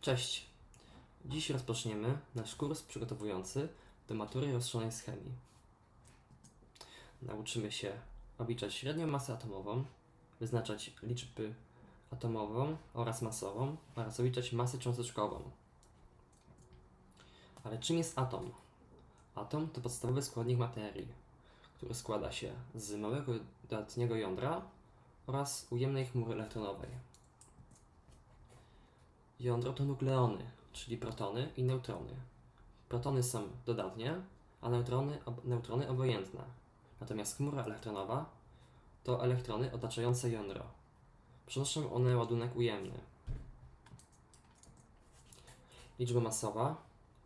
Cześć! Dziś rozpoczniemy nasz kurs przygotowujący do matury rozszerzonej z chemii. Nauczymy się obliczać średnią masę atomową, wyznaczać liczby atomową oraz masową oraz obliczać masę cząsteczkową. Ale czym jest atom? Atom to podstawowy składnik materii, który składa się z małego dodatniego jądra oraz ujemnej chmury elektronowej. Jądro to nukleony, czyli protony i neutrony. Protony są dodatnie, a neutrony, ob, neutrony obojętne. Natomiast chmura elektronowa to elektrony otaczające jądro. Przenoszą one ładunek ujemny. Liczba masowa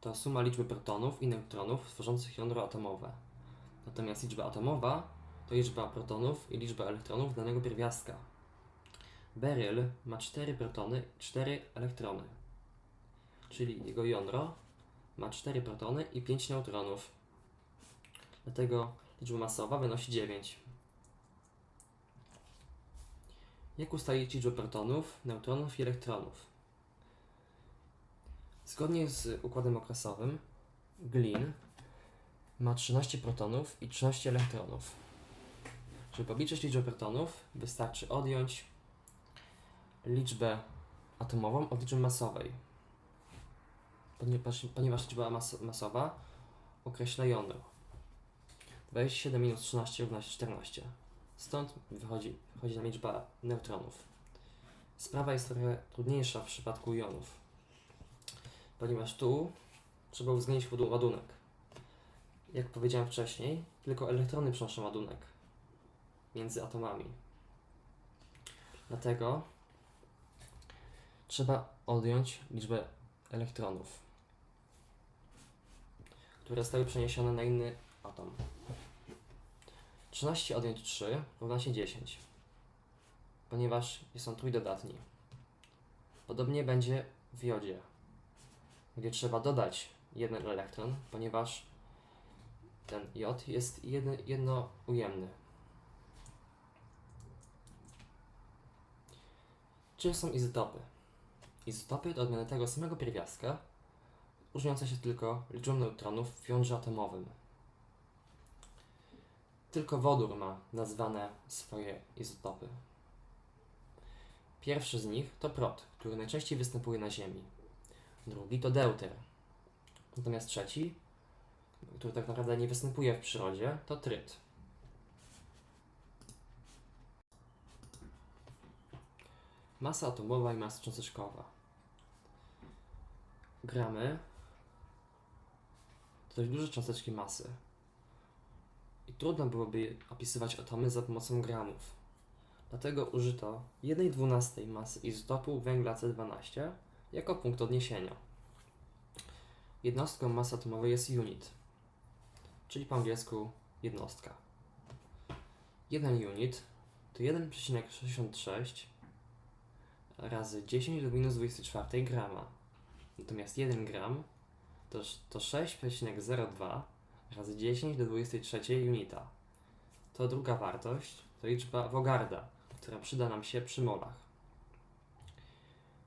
to suma liczby protonów i neutronów tworzących jądro atomowe. Natomiast liczba atomowa to liczba protonów i liczba elektronów danego pierwiastka. Beryl ma 4 protony i 4 elektrony, czyli jego jądro ma 4 protony i 5 neutronów. Dlatego liczba masowa wynosi 9. Jak ustalić liczbę protonów, neutronów i elektronów? Zgodnie z układem okresowym, glin ma 13 protonów i 13 elektronów. Żeby obliczyć liczbę protonów, wystarczy odjąć liczbę atomową od liczby masowej. Ponieważ, ponieważ liczba mas masowa określa jądro. 27 minus 13 równa się 14. Stąd wychodzi, wychodzi nam liczba neutronów. Sprawa jest trochę trudniejsza w przypadku jonów, ponieważ tu trzeba uwzględnić ładu- ładunek. Jak powiedziałem wcześniej, tylko elektrony przenoszą ładunek między atomami. Dlatego trzeba odjąć liczbę elektronów, które zostały przeniesione na inny atom. 13 odjąć 3 równa się 10, ponieważ są trójdodatni. Podobnie będzie w jodzie, gdzie trzeba dodać jeden elektron, ponieważ ten jod jest jedno, jednoujemny. Czym są izotopy? Izotopy to odmiany tego samego pierwiastka, różniące się tylko liczbą neutronów w jądrze atomowym. Tylko wodór ma nazwane swoje izotopy. Pierwszy z nich to prot, który najczęściej występuje na Ziemi. Drugi to deuter. Natomiast trzeci, który tak naprawdę nie występuje w przyrodzie, to tryt. Masa atomowa i masa cząsteczkowa. Gramy to dość duże cząsteczki masy. I trudno byłoby opisywać atomy za pomocą gramów. Dlatego użyto 1,12 masy izotopu węgla C12 jako punkt odniesienia. Jednostką masy atomowej jest unit, czyli po angielsku jednostka. 1 unit to 1,66 razy 10 do minus 24 grama. Natomiast 1 gram to, to 6,02 razy 10 do 23 unita. To druga wartość to liczba Vogarda, która przyda nam się przy molach.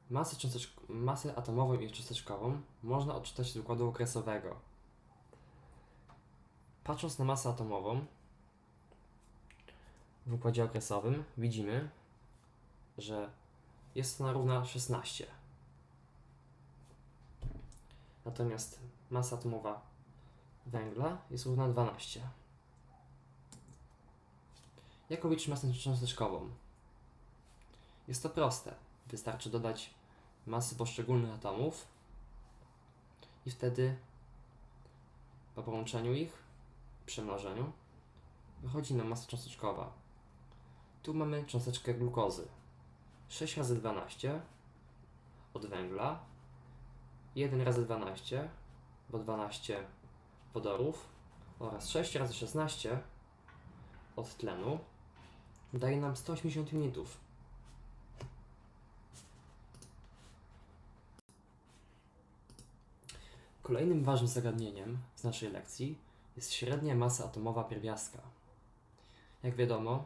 Masę, cząsteczk- masę atomową i cząsteczkową można odczytać z układu okresowego. Patrząc na masę atomową w układzie okresowym widzimy, że jest ona równa 16. Natomiast masa atomowa węgla jest równa 12. Jak obliczyć masę cząsteczkową? Jest to proste. Wystarczy dodać masy poszczególnych atomów i wtedy po połączeniu ich, przemnożeniu, wychodzi nam masa cząsteczkowa. Tu mamy cząsteczkę glukozy. 6 razy 12 od węgla, 1 razy 12, bo 12 wodorów oraz 6 razy 16 od tlenu daje nam 180 unitów. Kolejnym ważnym zagadnieniem z naszej lekcji jest średnia masa atomowa pierwiastka. Jak wiadomo,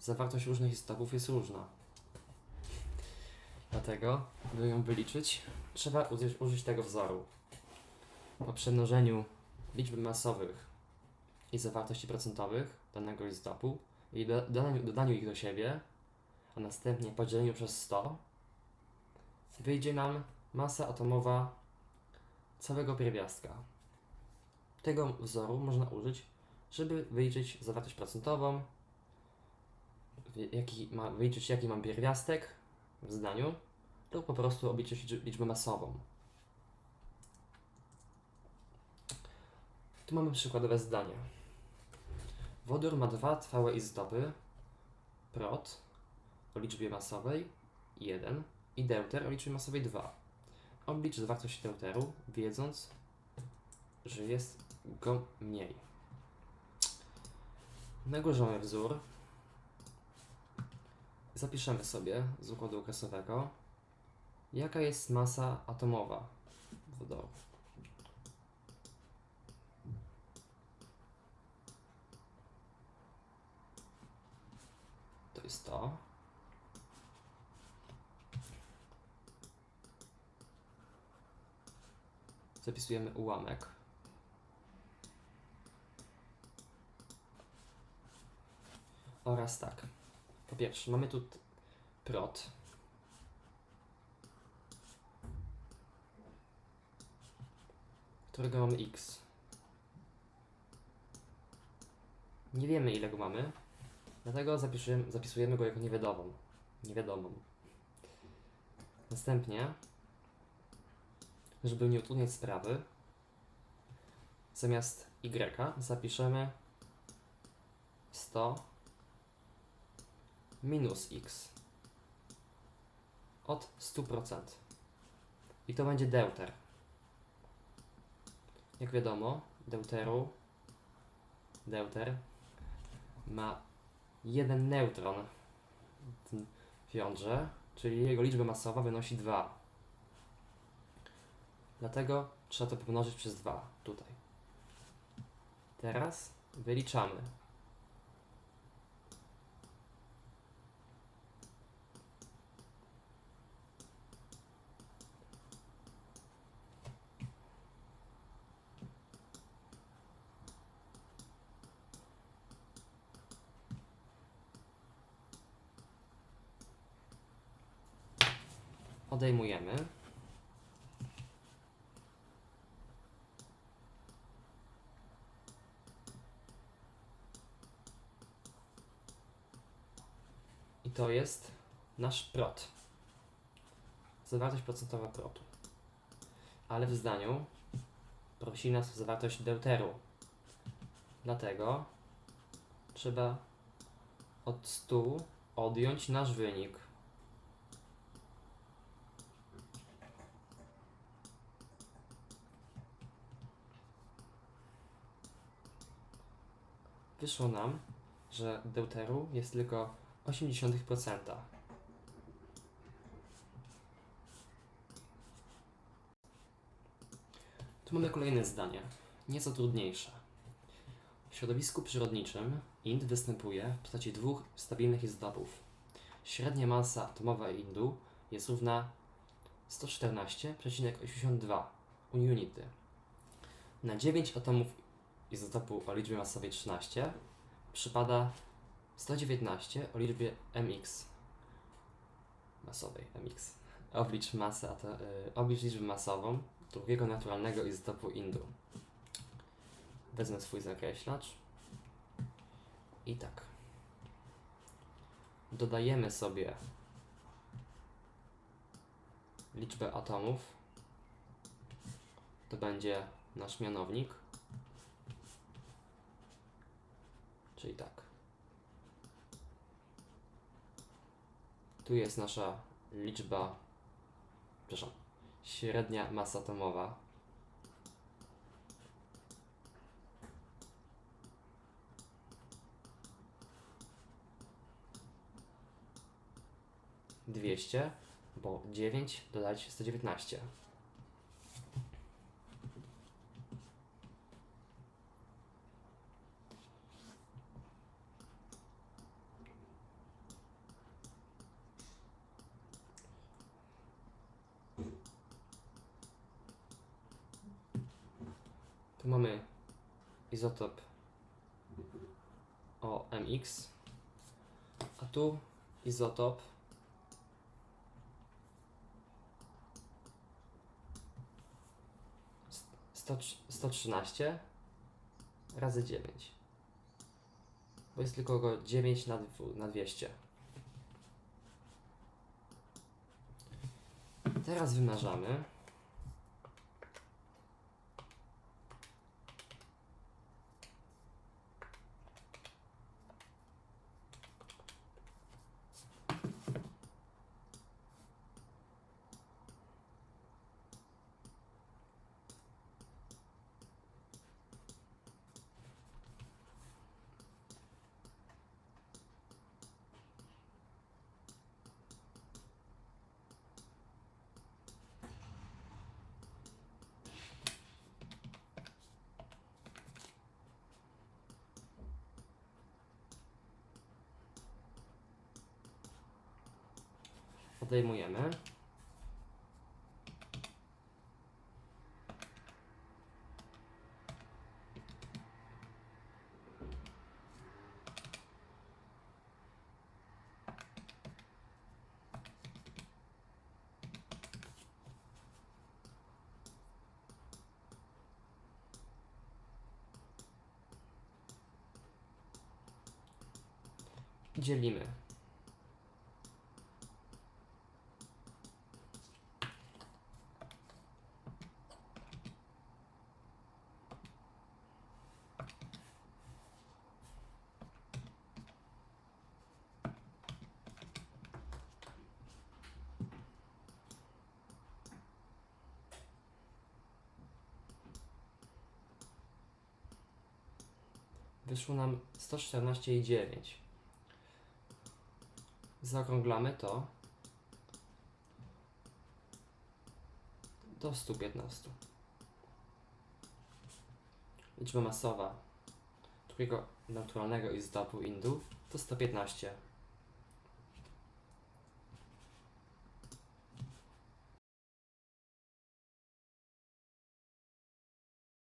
zawartość różnych izotopów jest różna. Dlatego, by ją wyliczyć, trzeba użyć, użyć tego wzoru. Po przemnożeniu liczby masowych i zawartości procentowych danego izotopu i do, dodaniu, dodaniu ich do siebie, a następnie podzieleniu przez 100, wyjdzie nam masa atomowa całego pierwiastka. Tego wzoru można użyć, żeby wyliczyć zawartość procentową, jaki ma, wyliczyć jaki mam pierwiastek w zdaniu, lub po prostu obliczyć liczb- liczbę masową. Tu mamy przykładowe zdanie. Wodór ma dwa trwałe izotopy, prot o liczbie masowej 1 i deuter o liczbie masowej 2. Oblicz zawartość deuteru, wiedząc, że jest go mniej. Na górze mamy wzór. Zapiszemy sobie z układu okresowego, jaka jest masa atomowa wodoru. To jest to. Zapisujemy ułamek. Oraz tak. Po pierwsze, mamy tu prot. Którego mamy x. Nie wiemy ile go mamy, dlatego zapisujemy, zapisujemy go jako niewiadomą. Niewiadomą. Następnie, żeby nie utrudniać sprawy, zamiast y zapiszemy 100 minus x od 100%. I to będzie deuter. Jak wiadomo, deuteru deuter ma jeden neutron w jądrze, czyli jego liczba masowa wynosi 2. Dlatego trzeba to pomnożyć przez 2 tutaj. Teraz wyliczamy. Odejmujemy. I to jest nasz prot. Zawartość procentowa protu. Ale w zdaniu prosi nas o zawartość deuteru. Dlatego trzeba od 100 odjąć nasz wynik. Wyszło nam, że deuteru jest tylko 0,8%. Tu mamy kolejne zdanie, nieco trudniejsze. W środowisku przyrodniczym int występuje w postaci dwóch stabilnych izotopów. Średnia masa atomowa indu jest równa 114,82 unity. Na 9 atomów izotopu o liczbie masowej 13 przypada 119 o liczbie mx masowej mx. Oblicz masę, ato, y, oblicz liczbę masową drugiego naturalnego izotopu indu. Wezmę swój zakreślacz i tak. Dodajemy sobie liczbę atomów. To będzie nasz mianownik. Czyli tak. Tu jest nasza liczba, przepraszam, średnia masa atomowa. Dwieście, bo dziewięć dodać sto dziewiętnaście. Tu mamy izotop o mx, a tu izotop sto, 113 razy 9. Bo jest tylko go 9 na, na 200. Teraz wymarzamy. Odejmujemy. Dzielimy. Wyszło nam 114,9. Zaokrąglamy to do 115. Liczba masowa drugiego naturalnego izotopu indu to 115.